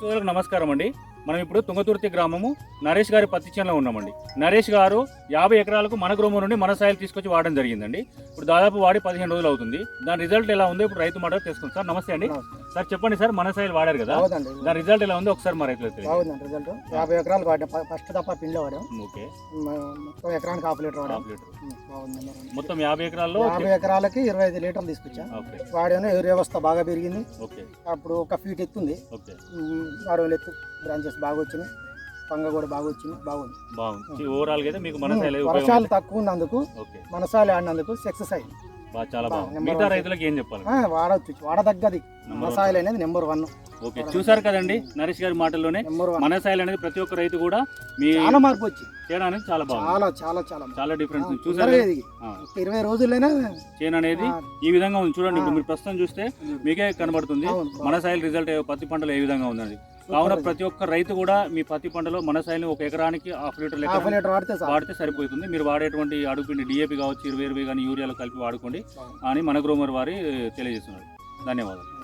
సోదరులకు నమస్కారం అండి. మనం ఇప్పుడు తుంగతుర్తి గ్రామము నరేష్ గారి పత్తి చేనులో ఉన్నామండి. నరేష్ గారు యాభై ఎకరాలకు మన గ్రామం నుండి మన సాయిలు తీసుకొచ్చి వాడడం జరిగిందండి. ఇప్పుడు దాదాపు వాడి పదిహేను రోజులు అవుతుంది. దాని రిజల్ట్ ఎలా ఉందో ఇప్పుడు రైతు మాట తెలుసుకుంటాం సార్ నమస్తే అండి. సార్ చెప్పండి సార్ మన సాయిల్ వాడారు కదా. దాని రిజల్ట్ ఎలా ఉందో ఒకసారి మా తెలియదు బాగుందండి రిజల్ట్ యాభై ఎకరాలు వాడాం ఫ- ఫస్ట్ తప్ప పిండిలో వాడాం. ఓకే. మ- మొత్తం ఎకరానికి హాఫ్ లీటర్ వాడాం. Half litre. ఉమ్, బాగుంది మరి. మొత్తం యాభై ఎకరాల్లో యాభై ఎకరాలకి ఇరవై ఐదు లీటర్లు తీసుకొచ్చా. ఓకే. వాడాను వ్యవస్థ బాగా పెరిగింది. ఓకే. అప్పుడు ఒక ఫీట్ ఎత్తుంది ఓకే. అడవులు ఎత్తు బ్రాంచెస్ బాగా వచ్చినాయి. పంగ కూడా బాగా వచ్చింది. బాగుంది. బాగుంది. ఓవరాల్గా అయితే మీకు మన సాయిల్ వర్షాలు తక్కువ ఉన్నందుకు ఓకే. మనసాలు ఆడినందుకు సక్సెస్ అయింది. చాలా బాగుంది. మిగతా రైతులకు ఏం చెప్పాలి? వాడచ్చు. వాడదగ్గది. మనసాయిల్ అనేది నెంబర్ వన్. ఓకే చూసారు కదండి నరేష్ గారి మాటల్లోనే? Number one. మన సాయిల్ అనేది ప్రతి ఒక్క రైతు కూడా మీ చాలా మార్పు వచ్చింది చేను అనేది చాలా బాగుంది. చాలా చాలా చాలా. చాలా డిఫరెన్స్ చూసారు ఇరవై రోజుల్లోనే చేను అనేది ఈ విధంగా ఉంది. చూడండి ఇప్పుడు. మీరు ప్రస్తుతం చూస్తే మీకే కనబడుతుంది. అవును, మన సాయిల్ రిజల్ట్ పత్తి పంటలో ఏ విధంగా ఉందండి? కావున ప్రతి ఒక్క రైతు కూడా మీ పత్తి పంటలో మన సాయిల్ ఒక ఎకరానికి హాఫ్ లీటర్ లీటర్ వాడితే సరిపోతుంది. మీరు వాడేటువంటి అడుగుపిండి డిఏపి కావచ్చు ఇరవై ఇరవై కానీ యూరియాలు కలిపి వాడుకోండి అని మన గ్రోమర్ వారి తెలియజేస్తున్నారు. ధన్యవాదాలు.